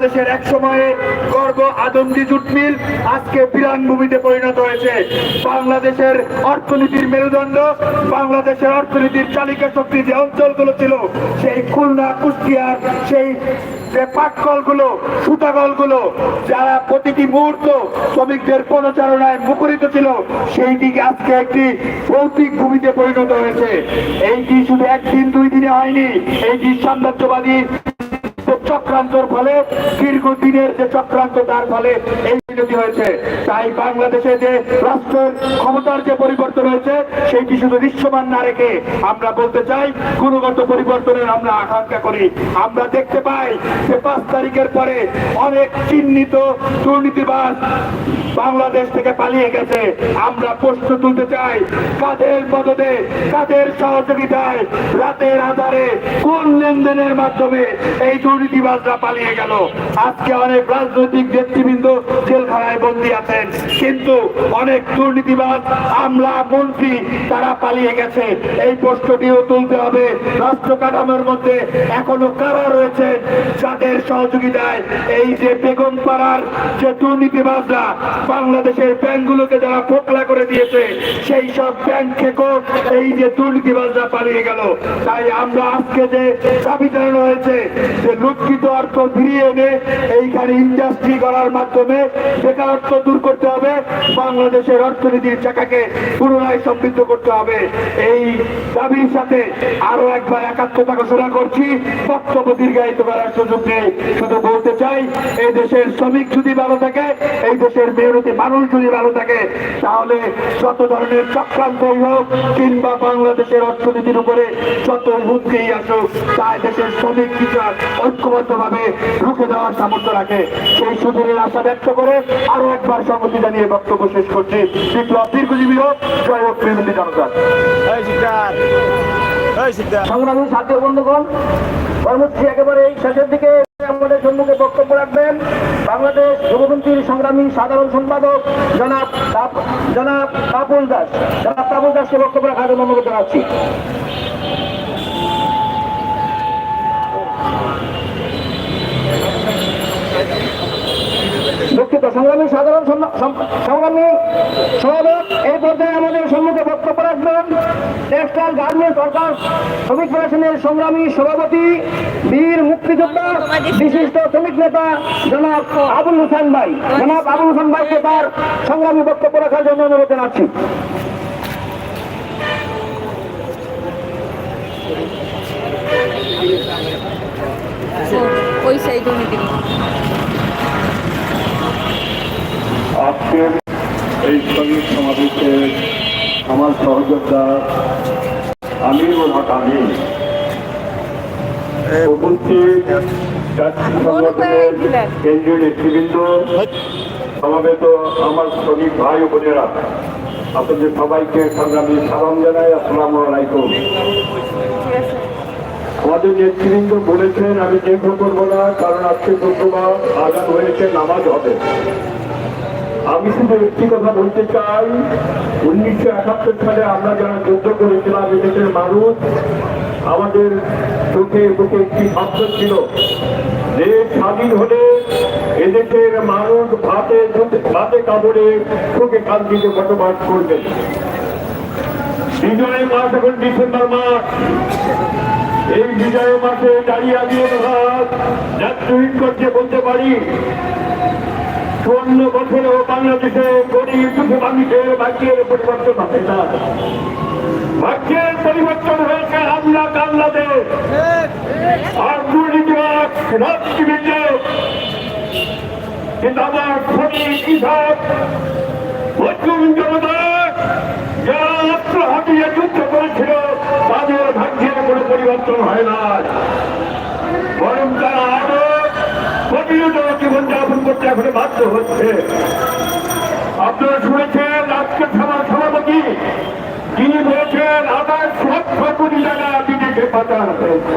বাংলাদেশের এক সময়ে গর্ব আদমজি জুট মিল আজকে বিরান ভূমিতে পরিণত হয়েছে। বাংলাদেশের অর্থনীতির মেরুদণ্ড, বাংলাদেশের অর্থনীতির চালিকা শক্তি যে অঞ্চলগুলো ছিল, সেই খুলনা, কুষ্টিয়ার, সেই যে সুতাকলগুলো যারা প্রতিটি মুহূর্ত শ্রমিকদের প্রচারণায় মুখরিত ছিল সেই দিকে আজকে একটি ভৌতিক ভূমিতে পরিণত হয়েছে। এইটি শুধু একদিন, দুই দিনে হয়নি, এইটি সাম্রাজ্যবাদী চক্রান্তর ফলে, দীর্ঘদিনের যে চক্রান্ত, তার ফলে এই বিরতি হয়েছে। তাই বাংলাদেশে যে রাষ্ট্রের ক্ষমতার যে পরিবর্তন হয়েছে, সেইটি শুধু দৃশ্যমান না রেখে আমরা বলতে চাই, গুণগত পরিবর্তনের আমরা আকাঙ্ক্ষা করি। আমরা দেখতে পাই যে পাঁচ তারিখের পরে অনেক চিহ্নিত দুর্নীতিবাজ বাংলাদেশ থেকে পালিয়ে গেছে। আমরা প্রশ্ন তুলতে চাই, কাদের মদদে, কাদের সহযোগিতায় রাতের আধারে কোন লেনদেনের মাধ্যমে এই দুর্নীতিবাজরা পালিয়ে গেল। আজকে অনেক রাজনৈতিক ব্যক্তিবৃন্দ জেলখানায় বন্দী আছেন। কিন্তু অনেক দুর্নীতিবাজ, আমলা, মন্ত্রী তারা পালিয়ে গেছে। এই প্রশ্নটিও তুলতে হবে। রাষ্ট্র কাঠামোর মধ্যে এখনও কারা রয়েছে? যাদের সহযোগিতায় এই যে বেগম পাড়ার যে দুর্নীতিবাজরা বাংলাদেশের ব্যাংকগুলোকে যারা পোকলা করে দিয়েছে, সেই সব ব্যাংক থেকেও এই যে দুর্নীতিবাজরা পালিয়ে গেল। তাই আমরা আজকে যে দাবি জানানো হয়েছে, যে লুটকৃত অর্থ ফিরিয়ে এনে এইখানে ইন্ডাস্ট্রি করার মাধ্যমে বেকারত্ব দূর করতে হবে, বাংলাদেশের অর্থনীতির চাকাকে পুনরায় সমৃদ্ধ করতে হবে। এই দাবির সাথে আরও একবার একাত্মতা ঘোষণা করছি, বক্তব্য দীর্ঘায়িত করার সুযোগ নেই শুধু বলতে চাই, এই দেশের শ্রমিক যদি ভালো থাকে, এই দেশের মেহনতি মানুষ যদি ভালো থাকে, তাহলে যত ধরনের চক্রান্তই হোক, কিংবা বাংলাদেশের অর্থনীতির উপরে যত হুমকেই আসুক, তাই দেশের শ্রমিক কৃষক ঐক্যবদ্ধ ভাবে রুখে দেওয়ার সামর্থ্য রাখে। সেই সুদিনের আশা ব্যক্ত করে আরও একবার সম্মতি জানিয়ে বক্তব্য শেষ করছি। বিপ্লব দীর্ঘজীবী হোক, জয় হোক বিরোধী জনতা। সংগ্রামী ছাত্র বন্ধুগণ, কর্মসূচি একেবারে শেষের দিকে। আমাদের সম্মুখে বক্তব্য রাখবেন বাংলাদেশ যুবপন্থীর সংগ্রামী সাধারণ সম্পাদক জনাব জনাব তাপুল দাস। জনাব তাপুল দাসকে বক্তব্য রাখার জন্য অনুরোধ দুঃখিত, সংগ্রামী সাধারণ সংগ্রামী সমাবেশ, এই পর্যায়ে আমাদের সম্মুখে বক্তব্য রাখবেন টেক্সটাইল গার্মেন্ট সরকার শ্রমিক ফেডারেশনের সংগ্রামী সভাপতি বীর মুক্তিযোদ্ধা বিশিষ্ট শ্রমিক নেতা জনাব আবুল হোসেন ভাই। জনাব আবুল হোসেন ভাইকে তার সংগ্রামী বক্তব্য রাখার জন্য অনুরোধ জানাচ্ছি। ওই সাইড আজকের এই শ্রমিক সহযোদ্ধা আমিরুল হক উপস্থিত সংগঠনের কেন্দ্রীয় নেতৃবৃন্দ সমাবেত আমার শ্রমিক ভাই ও বোনেরা আপনাদের সবাইকে সংগ্রামী সালাম জানাই আসসালামু আলাইকুম। আমাদের নেতৃবৃন্দ বলেছেন আমি দীর্ঘ করব না কারণ আজকে শুক্রবার আজান হয়েছে নামাজ হবে। আমি শুধু একটি কথা বলতে চাই, উনিশশো একাত্তর সালে আমরা যারা যুদ্ধ করেছিলাম এদেশের মানুষ, আমাদের চোখে বুকে একটি শব্দ ছিল দেশ স্বাধীন হলে এদেশের মানুষ ভাতে ভাতে কাপড়ে চোখে কান্তিতে বসবাস করবে। বিজয় মাস এখন ডিসেম্বর মাস। এই বিজয় মাসে দাঁড়িয়ে আমি করতে বলতে পারি। চুয়ান্ন বছরেও বাংলাদেশে গরিব দুঃখী মানুষের ভাগ্যের পরিবর্তন হবে না ভাগ্যের পরিবর্তন হয়েছে আমরা বাংলাদেশ। আর দুর্নীতিবাদ রাজনীতিবিদে কিন্তু আমার শ্রমিক কৃষক মজুর জনতা, যারা অস্ত্র যুদ্ধ করেছিল তাদের ভাগ্যের কোনো পরিবর্তন হয় না বরং তারা আরও প্রতিনিয়ত জীবনযাপন করতে এখন বাধ্য হচ্ছে। আপনারা শুনেছেন, আজকে সমাজ সভাপতি তিনি বলেছেন, আবার সব কোটি টাকা বিদেশে পাচার হয়েছে।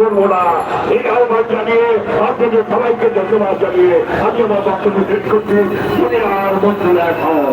করব না। এই আহ্বান জানিয়ে আপনাদের সবাইকে ধন্যবাদ জানিয়ে আমি আমার বক্তব্য শেষ করছি। দুনিয়ার বন্ধুরা এখন।